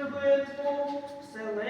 Santo,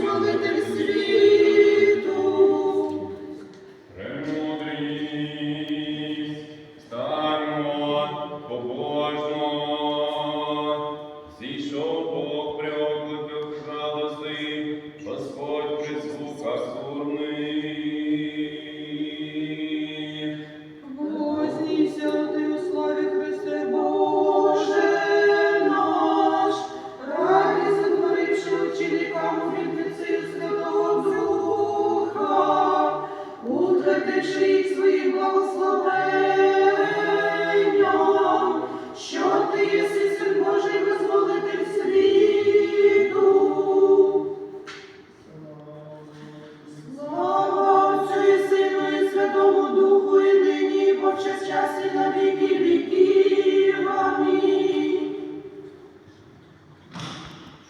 визволитель світу. Премудрість, стармо, побожно, зійшов Бог.